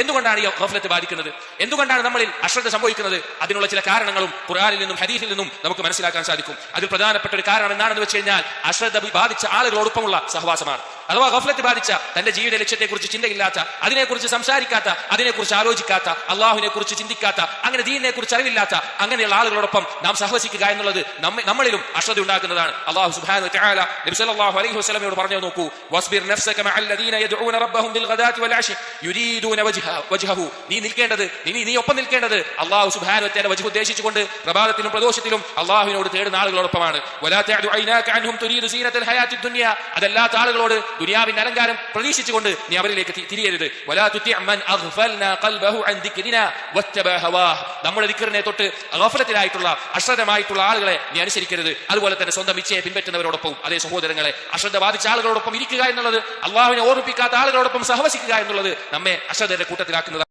എന്തുകൊണ്ടാണ് ഈ ഗഫലത്ത് ബാധിക്കുന്നത്? എന്തുകൊണ്ടാണ് നമ്മളിൽ അശ്രദ്ധ സംഭവിക്കുന്നത്? അതിനുള്ള ചില കാരണങ്ങളും ഖുർആനിൽ നിന്നും ഹദീസിൽ നിന്നും നമുക്ക് മനസ്സിലാക്കാൻ സാധിക്കും. അതിൽ പ്രധാനപ്പെട്ട ഒരു കാരണം എന്താണെന്ന് വെച്ച് കഴിഞ്ഞാൽ അശ്രദ്ധ ബാധിച്ച ആളുകളോടൊപ്പമുള്ള സഹവാസമാണ്. അഥവാ ഗഫലത്ത് ബാധിച്ച തന്റെ ജീവിത ലക്ഷ്യത്തെക്കുറിച്ച് ചിന്തയില്ലാത്ത അതിനെക്കുറിച്ച് സംസാരിക്കാത്ത അതിനെക്കുറിച്ച് ആലോചിക്കാത്ത അള്ളാഹുവിനെ കുറിച്ച് ചിന്തിക്കാത്ത അങ്ങനെ ദീനിനെ കുറിച്ച് അറിവില്ലാത്ത അങ്ങനെയുള്ള ആളുകളോടൊപ്പം നാം സഹവസിക്കുക എന്നുള്ളത് നമ്മ- നമ്മളിലും അശ്രദ്ധ ഉണ്ടാക്കുന്നതാണ്. അള്ളാഹു സുബ്ഹാനഹു വതആല നബി സല്ലല്ലാഹു അലൈഹി വസ്ലമയോട് പറഞ്ഞു നോക്കൂ. വസ്ബിർ നീ നിൽക്കേണ്ടത് ഇനി നീ ഒപ്പം നിൽക്കേണ്ടത് അള്ളാഹു സുബ്ഹാനഹു വതആല വജ്ഹു ഉദ്ദേശിച്ചുകൊണ്ട് പ്രഭാതത്തിലും പ്രദോഷത്തിലും അള്ളാഹുവിനോട് തേടുന്ന ആളുകളോടൊപ്പമാണ്. അതല്ലാത്ത ആളുകളോട് ദുനിയാവിന്റെ അലങ്കാരം പ്രതീക്ഷിച്ചുകൊണ്ട് നീ അവരിലേക്ക് തിരിയരുത്. നമ്മുടെ ദിക്കറിനെ തൊട്ട് അഗഫലത്തിലായിട്ടുള്ള അശ്രദ്ധമായിട്ടുള്ള ആളുകളെ നീ അനുസരിക്കരുത്. അതുപോലെ തന്നെ സ്വന്തം ഇച്ഛയെ പിൻപറ്റുന്നവരോടൊപ്പം അതേ സഹോദരങ്ങളെ അശ്രദ്ധ ബാധിച്ച ആളുകളോടൊപ്പം ഇരിക്കുക എന്നുള്ളത് അള്ളാഹുവിനെ ഓർമ്മിപ്പിക്കാത്ത ആളുകളോടൊപ്പം സഹവസിക്കുക എന്നുള്ളത് നമ്മെ അശ്രദ്ധയുടെ കൂട്ടത്തിലാക്കുന്നതാണ്.